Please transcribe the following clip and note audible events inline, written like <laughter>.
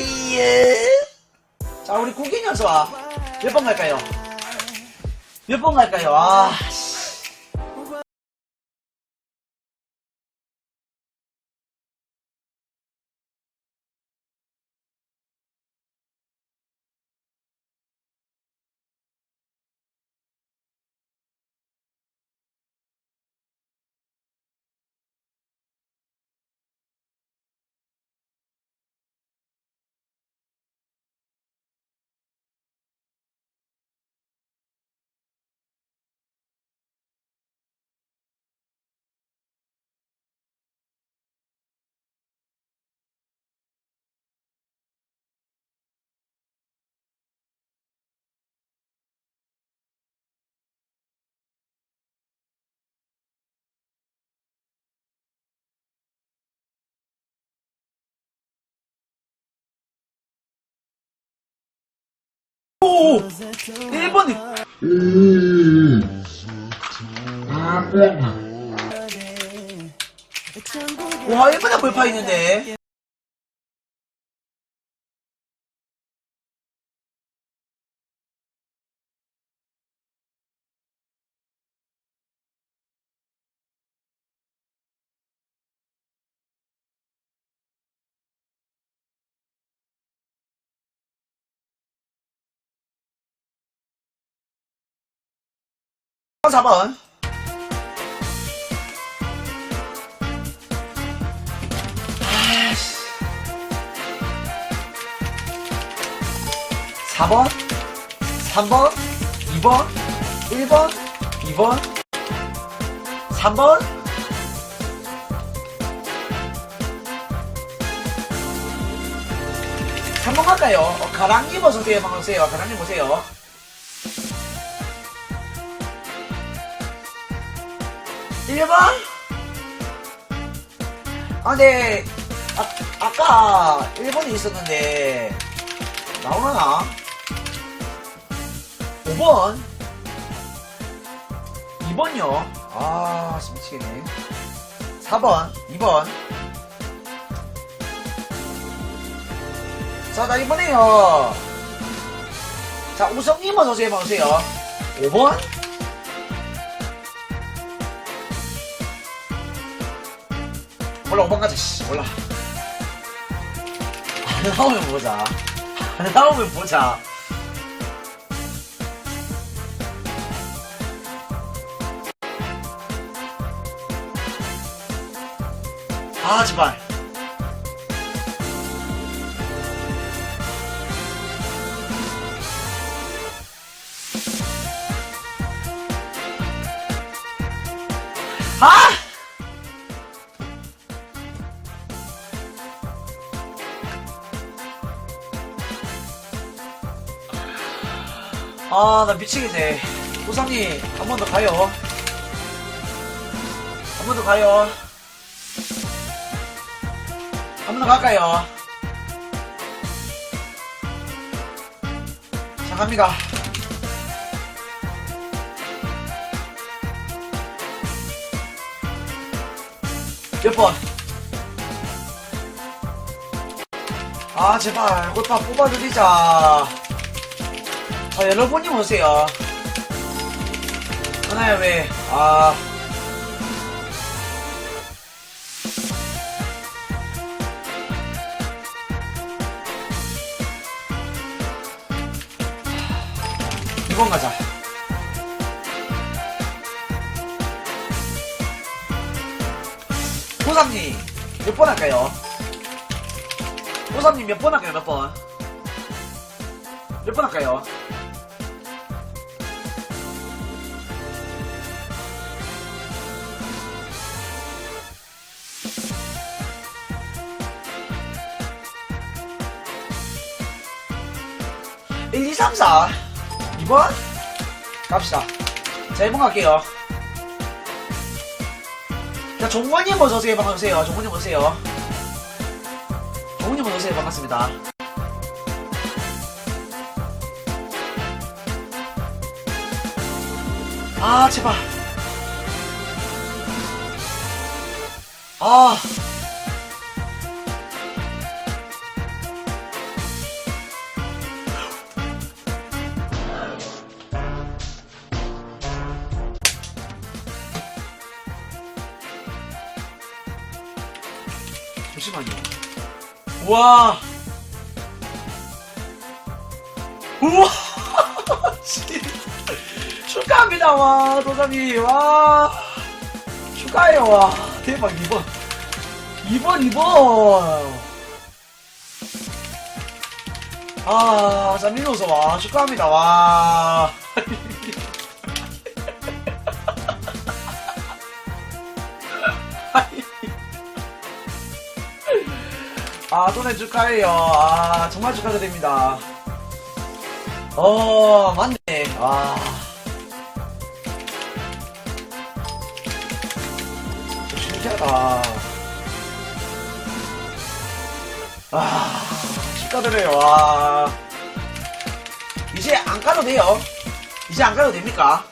예. 자, 우리 고기 녀석. 몇번 갈까요? 몇 번 갈까요? 아. 오! 1번이. 와, 1번에 불파 있는데. 어, 4번. 아이씨. 4번, 3번, 2번, 1번, 2번, 3번, 3번 갈까요? 어, 가랑이 벗으세요, 방으세요. 가랑이 보세요. 1번? 아, 네. 아, 아까 1번이 있었는데, 나오나? 5번? 2번요? 아, 씨, 미치겠네. 4번, 2번. 자, 나 이번에요. 자, 우성님 어서오세요, 어서오세요. 5번? 몰라 5번 가자 씨. 몰라. 안 나오면 보자. 안 나오면 보자. 아 제발. 아! 아, 나 미치겠네. 보상님, 한 번 더 가요. 한 번 더 가요. 한 번 더 갈까요? 자, 갑니다. 몇 번? 아, 제발, 꽃다 뽑아드리자. 아, 여러분이 오세요. 하나야, 왜? 아. 이번 가자. 호삼님, 몇 번 할까요? 호삼님 몇 번 할까요, 몇 번? 몇 번 할까요? 일, 이, 삼, 사. 2번? 갑시다. 자, 1번 갈게요. 자, 종원님 어서오세요. 반갑으세요. 종원님 오세요. 종원님 어서오세요. 반갑습니다. 아, 제발. 아. 잠시만요. 우와. 우와. <laughs> 씨. 축하합니다, 와, 도장님, 와. 축하해요, 와. 대박, 2번. 2번, 2번. 아, 자, 민호서, 와, 축하합니다, 와. <laughs> 아, 또네 축하해요. 아, 정말 축하드립니다. 어, 맞네. 와. 신기하다. 아, 축하드려요. 와. 이제 안 가도 돼요. 이제 안 가도 됩니까?